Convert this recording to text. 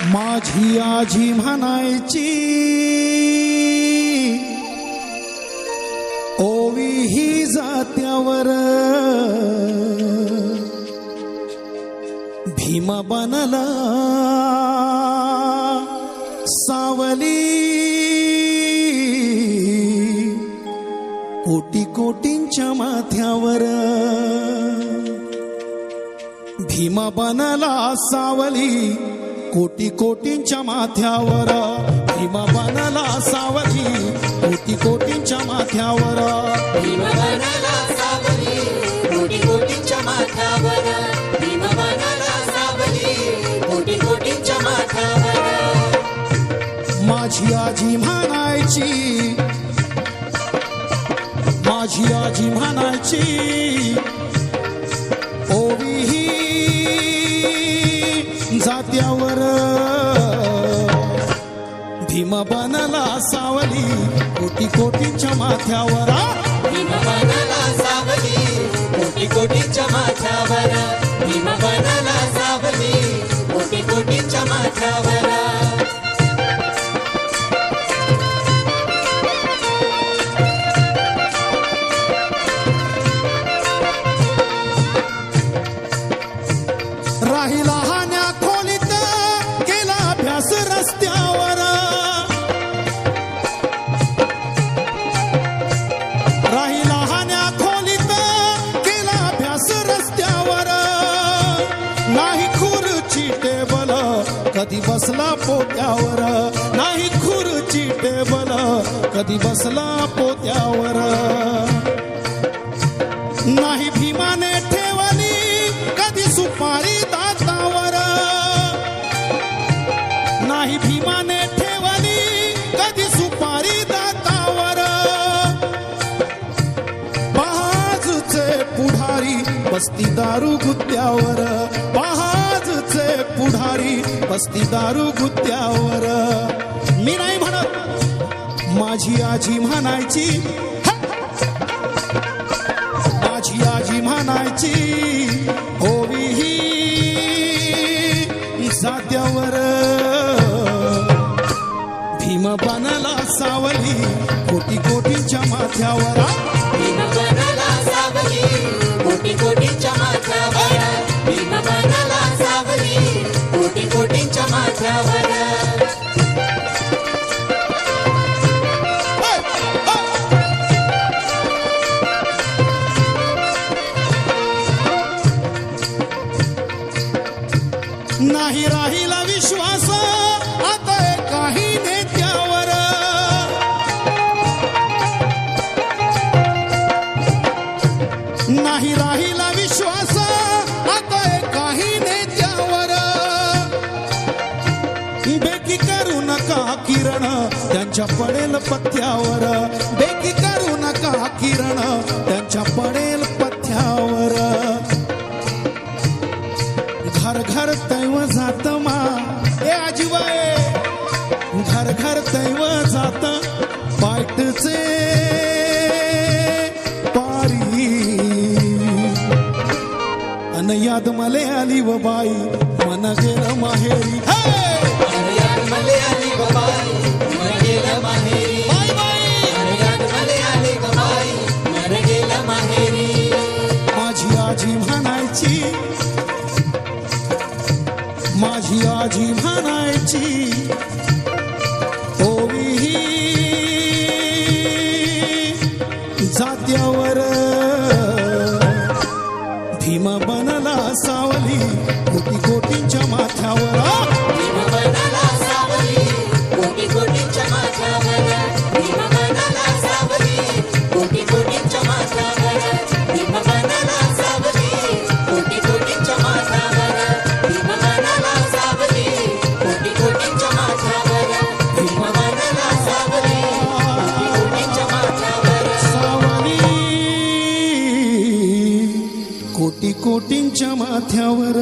माझी आजी म्हणायची ओवी ही जात्यावर भीम बनला सावली कोटी कोटींच्या माथ्यावर भीम बनला सावली कोटी कोटींच्या माथ्यावर भीम बनला सावली. कोटी कोटींच्या माथ्यावर माझी आजी म्हणायची माझी आजी म्हणायची भीम बनला सावली कोटी कोटींच्या माथ्यावर. भीम बनला सावली कोटी कोटींच्या माथ्यावर. बसला पोत्यावर. नाही खुर्ची टेबल कधी बसला पोत्यावर. नाही भीमाने ठेवली कधी सुपारी दातावर. नाही भीमाने ठेवली कधी सुपारी दातावर. बाजूचे पुढारी बस्ती दारू गुत्यावर. असती दारू गुत्त्यावर मी नाही म्हणत माझी आजी म्हणायची. माझी आजी म्हणायची होवी ही जात्यावर. भीम बनला सावली कोटी कोटीच्या माथ्यावर. नाही राहिला विश्वास आता काही नेत्यावर. नाही राहिला विश्वास आता काही नेत्यावर. बेकी करू नका किरण त्यांच्या पडेल पथ्यावर बेकी करू नका किरण त्यांच्या पडेल पायटचे पारी। अन याद मले आली व बाई मन गेलं माहेरी! याद मले आली ग बाई मन गेलं माहेरी। बाई बाई! याद मले आली ग बाई मन गेलं माहेरी। माझी आजी म्हणायची माझी आजी म्हणायची बोटींच्या माथ्यावर.